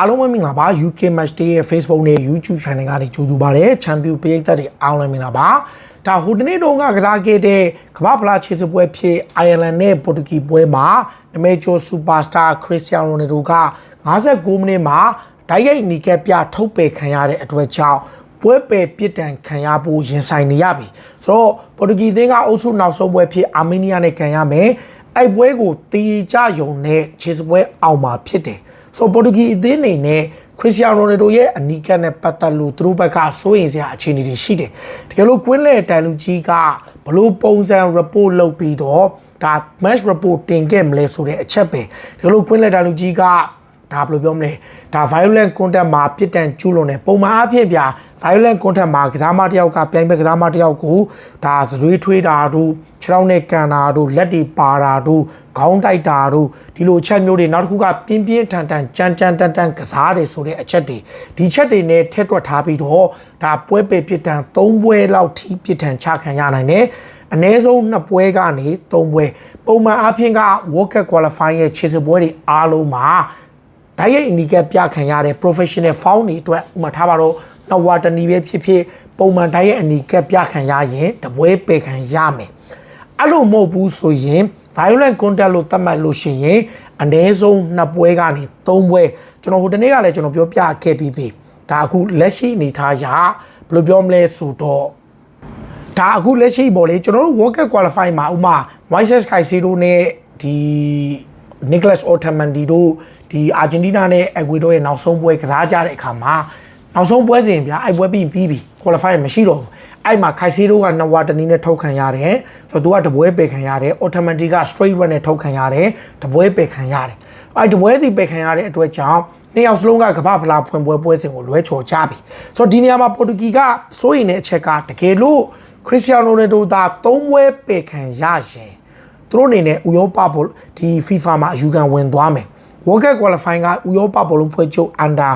အားလုံးပဲမင်္ဂလာပါ UK Match Day ရဲ့ Facebook နဲ့ YouTube Channel ကနေကြိုဆိုပါရစေ။ Champion ပရိသတ်တွေအားလုံးမင်္ဂလာပါ။ဒါဟိုတနေ့တုန်းကကစားခဲ့တဲ့ကမ္ဘာဖလားခြေစစ်ပွဲဖြစ် Ireland နဲ့ Portugal ပွဲမှာနမဲချို Superstar Cristiano Ronaldo က59မိနစ်မှာဓာတ်ရိုက်နီကက်ပြထုတ်ပယ်ခံရတဲ့အတွက်ကြောင့်ပွဲပယ်ပြစ်ဒဏ်ခံရဖို့ရင်ဆိုင်နေရပြီ။ဆိုတော့ Portugal သင်းကအုပ်စုနောက်ဆုံးပွဲဖြစ်အာမေးနီးယားနဲ့ခံရမယ်။အဲ့ပွဲကိုတီကြယုံနဲ့ခြေစစ်ပွဲအောင်မှာဖြစ်တယ်။ ဆိုပေါ်တူဂီအသင်းအနေနဲ့ခရစ္စတီယာနိုရိုနယ်ဒိုရဲ့အနီးကပ်နဲ့ပတ်သက်လို့သူတို့ဘက်ကစိုးရိမ်စရာအခြေအနေတွေရှိတယ်။တကယ်လို့ကွင်းလေတန်လူကြီးကဘလို့ပုံစံ report လုပ်ပြီးတော့ဒါ match report တင်ခဲ့မလဲဆိုတဲ့အချက်ပဲ။တကယ်လို့ကွင်းလေတန်လူကြီးကဒါဘယ်လိုပြောမလဲဒါ violent contact မှာပြစ်ဒဏ်ကျူးလွန်တယ်ပုံမှန်အဖြစ်ပြ violent contact မှာကစားမတစ်ယောက်ကပြိုင်ပဲကစားမတစ်ယောက်ကိုဒါဇရွေးထွေးတာတို့ ခြေထောက်နဲ့ကန်တာတို့လက်တွေပါတာတို့ခေါင်းတိုက်တာတို့ဒီလိုအချက်မျိုးတွေနောက်တစ်ခုကပြင်းပြင်းထန်ထန်ကြမ်းကြမ်းတန်တန်ကစားတယ်ဆိုတဲ့အချက်တွေဒီချက်တွေနဲ့ထက်တွက်ထားပြီးတော့ဒါပွဲပေပြစ်ဒဏ်၃ပွဲလောက်ထိပြစ်ဒဏ်ချခံရနိုင်တယ်အနည်းဆုံးနှစ်ပွဲကနေ၃ပွဲပုံမှန်အဖြစ်က World Cup Qualifying ရဲ့ခြေစစ်ပွဲတွေအားလုံးမှာဓာတ်ရိုက်အနီကပြခံရတဲ့ professional foul တွေအတွက်ဥပမာထားပါတော့နောက်ဝါတနီပဲဖြစ်ဖြစ်ပုံမှန်ဓာတ်ရိုက်အနီကပြခံရရင်တပွဲပယ်ခံရမယ် အဲ့လိုမဟုတ်ဘူးဆိုရင် violent contact လို့သတ်မှတ်လို့ရှိရင်အနည်းဆုံးနှစ်ပွဲကနေသုံးပွဲကျွန်တော်ဟိုတနေ့ကလည်းကျွန်တော်ပြောပြခဲ့ပြီးပြီဒါအခုလက်ရှိအနေထားရဘယ်လိုပြောမလဲဆိုတော့ဒါအခုလက်ရှိပေါ့လေကျွန်တော်တို့ World Cup Qualify မှာဥမာ Moises Caicedo နဲ့ဒီ Nicholas Otamendi တို့ဒီအာဂျင်တီးနားနဲ့အက်ကွေဒိုရဲ့နောက်ဆုံးပွဲကစားကြတဲ့အခါမှာ နောက်ဆုံးပွဲစဉ်ဗျာအဲ့ပွဲပြီးပြီးပြီ qualify မရှိတော့ဘူးအဲ့မှာခိုင်စီတို့ကနဝတနီနဲ့ထုတ်ခံရတယ်ဆိုတော့သူကတပွဲပယ်ခံရတယ် automatic က straight run နဲ့ထုတ်ခံရတယ်တပွဲပယ်ခံရတယ်အဲ့တပွဲစီပယ်ခံရတဲ့အတွက်ကြောင့်နှစ်ယောက်စလုံးကကမ္ဘာဖလားဖွင့်ပွဲပွဲစဉ်ကိုလွဲချော်ကြပြီဆိုတော့ဒီနေရာမှာပေါ်တူဂီကစိုးရိမ်တဲ့အချက်ကတကယ်လို့ခရစ္စတီယာနိုရိုနယ်ဒိုသာ၃ပွဲပယ်ခံရရင်သူတို့အနေနဲ့ဥရောပဘောဒီ FIFA မှာအယူခံဝင်သွားမယ် World Cup Qualifying ကဥရောပဘောလုံးဖွဲ့ချုပ် under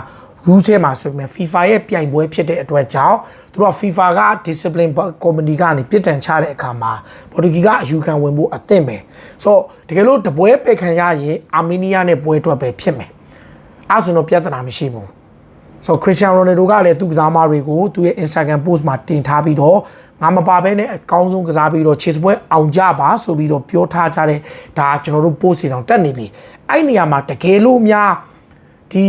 rules ထဲမှာဆိုပေမဲ့ FIFA ရဲ့ပြိုင်ပွဲဖြစ်တဲ့အတွက်ကြောင့်သူတို့က FIFA က discipline committee ကနေပြစ်ဒဏ်ချတဲ့အခါမှာပေါ်တူဂီကအယူခံဝင်ဖို့အသင့်ပဲဆိုတော့တကယ်လို့တပွဲပယ်ခံရရင်အာမေးနီးယားနဲ့ပွဲတွက်ပဲဖြစ်မယ်အဲဆိုတော့ပြဿနာမရှိဘူးဆိုခရစ္စတီယာနိုရိုနယ်ဒိုကလည်းသူကစားမတွေကိုသူ့ရဲ့ Instagram post မှာတင်ထားပြီးတော့ငါမပါဘဲနဲ့အကောင်းဆုံးကစားပြီးတော့ခြေစပွဲအောင်ကြပါဆိုပြီးတော့ပြောထားကြတဲ့ဒါကျွန်တော်တို့ post တွေတောင်တက်နေပြီအဲ့နေရာမှာတကယ်လို့များ ဒီ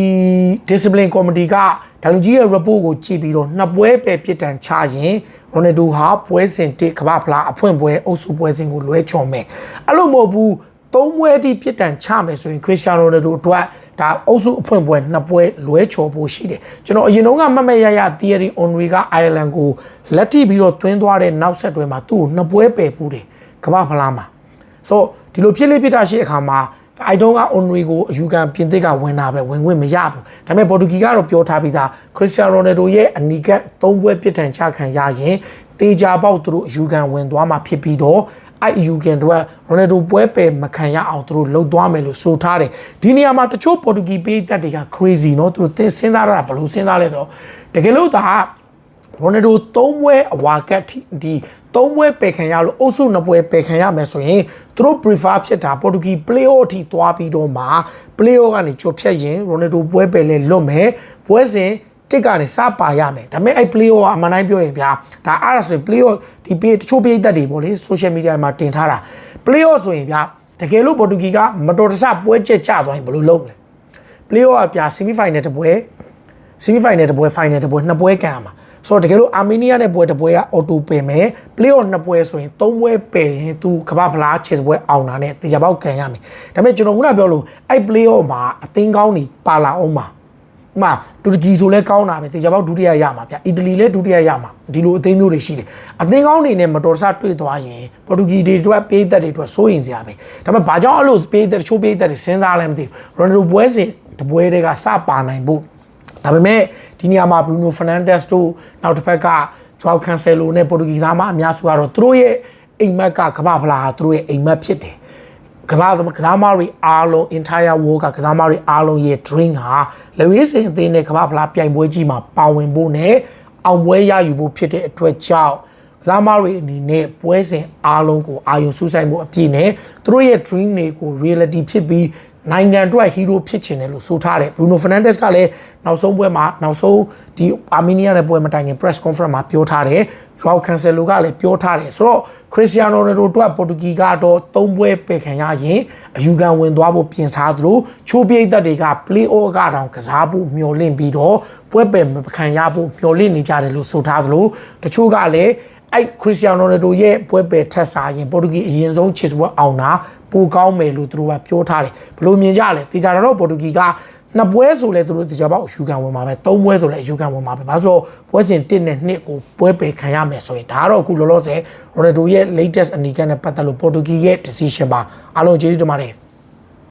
discipline committee ကဒါလူကြီးရဲ့ report ကိုကြည့်ပြီးတော့နှစ်ပွဲပဲပြစ်ဒဏ်ချရင်ရိုနယ်ဒိုဟာပွဲစဉ်တစ်ကမ္ဘာဖလားအဖွင့်ပွဲအုပ်စုပွဲစဉ်ကိုလွဲချော်မယ်အဲ့လိုမဟုတ်ဘူးသုံးပွဲအထိပြစ်ဒဏ်ချမယ်ဆိုရင်ခရစ္စတီယာနိုရိုနယ်ဒိုအတွက်ဒါအုပ်စုအဖွင့်ပွဲနှစ်ပွဲလွဲချော်ဖို့ရှိတယ်ကျွန်တော်အရင်တုန်းကမတ်မရရ Thierry Henry က Ireland ကိုလက်ထိပြီးတော့တွင်းသွားတဲ့နောက်ဆက်တွဲမှာသူ့ကိုနှစ်ပွဲပယ်ဖူးတယ်ကမ္ဘာဖလားမှာဆိုဒီလိုဖြစ်လေဖြစ်တာရှိတဲ့အခါမှာ အိုင်တုံးက Onry ကိုအယူခံပြင်သစ်ကဝင်တာပဲဝင်ခွင့်မရဘူးဒါပေမဲ့ပေါ်တူဂီကတော့ပြောထားပြီးသားခရစ္စတီယာနိုနယ်ဒိုရဲ့အနီကတ်၃ပွဲပြစ်ဒဏ်ချခံရရင်တေချာပေါက်သူတို့အယူခံဝင်သွားမှာဖြစ်ပြီးတော့အဲ့အယူခံတို့ကရိုနယ်ဒိုပွဲပယ်မခံရအောင်သူတို့လှုပ်သွားမယ်လို့ဆိုထားတယ်ဒီနေရာမှာတချို့ပေါ်တူဂီပေးသက်တွေက crazy เนาะသူတို့သင်စဉ်းစားရတာဘယ်လိုစဉ်းစားလဲဆိုတော့တကယ်လို့ဒါ ရိုနယ်ဒို၃ပွဲအဝါကတ်ဒီ၃ပွဲပယ်ခံရလို့အုပ်စု၂ပွဲပယ်ခံရမယ်ဆိုရင်သူတို့ prefer ဖြစ်တာပေါ်တူဂီ play-off အထိသွားပြီးတော့မှ play-off ကနေကြော်ဖြတ်ရင်ရိုနယ်ဒိုပွဲပယ်လဲလွတ်မယ်ပွဲစဉ်တစ်ကနေစပါရမယ်ဒါပေမဲ့အဲ့ play-off ကအမှန်တိုင်းပြောရင်ဗျာဒါအားရဆိုရင် play-off ဒီ t ချို့ပြည်သက်တွေပေါ့လေ social media မှာတင်ထားတာ play-off ဆိုရင်ဗျာတကယ်လို့ပေါ်တူဂီကမတော်တဆပွဲချက်ကျသွားရင်ဘယ်လိုလုပ်မလဲ play-off ကဗျာ semi final တပွဲ semi final တပွဲ final တပွဲနှစ်ပွဲကန်ရမှာဆိုတော့တကယ်လို့အာမေးနီးယားနဲ့ပွဲတပွဲကအော်တိုပယ်မယ် play-off နှစ်ပွဲဆိုရင်သုံးပွဲပယ်ရင်သူကမ္ဘာဖလားချေပွဲအောင်တာနဲ့တရားပေါက်ကန်ရမယ်ဒါပေမဲ့ကျွန်တော်ကပြောလို့အဲ့ play-off မှာအသင်းကောင်းနေပါလာအောင်မှာဥမာတူရကီဆိုလဲကောင်းတာပဲတေချာပေါက်ဒုတိယရမှာဗျအီတလီလဲဒုတိယရမှာဒီလိုအသင်းမျိုးတွေရှိတယ်အသင်းကောင်းနေနဲ့မတော်တဆတွေ့သွားရင်ပေါ်တူဂီတွေအတွက်ပေးသက်တွေအတွက်စိုးရင်စရာပဲဒါပေမဲ့ဘာကြောင့်အဲ့လိုပေးသက်ချိုးပေးသက်တွေစဉ်းစားလဲမသိဘူးရိုနယ်ဒိုပွဲစဉ်တပွဲတွေကစပါနိုင်ဖို့ ဒါပေမဲ့ဒီနေရာမှာဘရူနိုဖာနန်ဒက်စ်တို့နောက်တစ်ဖက်ကဂျွာကန်ဆယ်လိုနဲ့ပေါ်တူဂီသားမအများစုကတော့သူတို့ရဲ့အိမ်မက်ကကမ္ဘာဖလားသူတို့ရဲ့အိမ်မက်ဖြစ်တယ်ကစားကစားမတွေအားလုံး entire world ကကစားမတွေအားလုံးရဲ့ dream ဟာလူရေးစင်အသင်းနဲ့ကမ္ဘာဖလားပြိုင်ပွဲကြီးမှာပါဝင်ဖို့နဲ့အောင်ပွဲရယူဖို့ဖြစ်တဲ့အတွက်ကြောင့်ကစားမတွေအနေနဲ့ပွဲစဉ်အားလုံးကိုအာရုံစူးစိုက်မှုအပြည့်နဲ့သူတို့ရဲ့ dream တွေကို reality ဖြစ်ပြီး နိုင်ငံအတွက်ဟီးရိုးဖြစ်ချင်တယ်လို့ဆိုထားတယ်ဘရူနိုဖာနန်ဒက်စ်ကလည်းနောက်ဆုံးပွဲမှာနောက်ဆုံးဒီအာမီနီးယားနဲ့ပွဲမတိုင်ခင် press conference မှာပြောထားတယ်ဂျွာကန်ဆယ်လိုကလည်းပြောထားတယ်ဆိုတော့ခရစ္စတီယာနိုရိုနယ်ဒိုအတွက်ပေါ်တူဂီကတော့၃ပွဲပယ်ခံရရင်အယူခံဝင်သွားဖို့ပြင်ထားသလိုချိုးပြိတ်သက်တွေက play off ကတောင်ကစားဖို့မျှော်လင့်ပြီးတော့ပွဲပယ်မခံရဖို့မျှော်လင့်နေကြတယ်လို့ဆိုထားသလိုတချို့ကလည်း အဲ့ခရစ္စတီယာနိုရိုနယ်ဒိုရဲ့ပွဲပယ်ထက်စားရင်ပေါ်တူဂီအရင်ဆုံးချစ်ပွဲအောင်တာပိုကောင်းမယ်လို့သူတို့ကပြောထားတယ်ဘယ်လိုမြင်ကြလဲတေချာတော့ပေါ်တူဂီကနှစ်ပွဲဆိုလဲသူတို့တေချာပေါက်အယူခံဝင်မှာပဲသုံးပွဲဆိုလဲအယူခံဝင်မှာပဲဘာလို့ဆိုပွဲစဉ်1နဲ့2ကိုပွဲပယ်ခံရမယ်ဆိုရင်ဒါကတော့အခုလောလောဆယ်ရိုနယ်ဒိုရဲ့ latest အနီကန်နဲ့ပတ်သက်လို့ပေါ်တူဂီရဲ့ decision ပါအားလုံးကျေးဇူးတင်ပါတယ်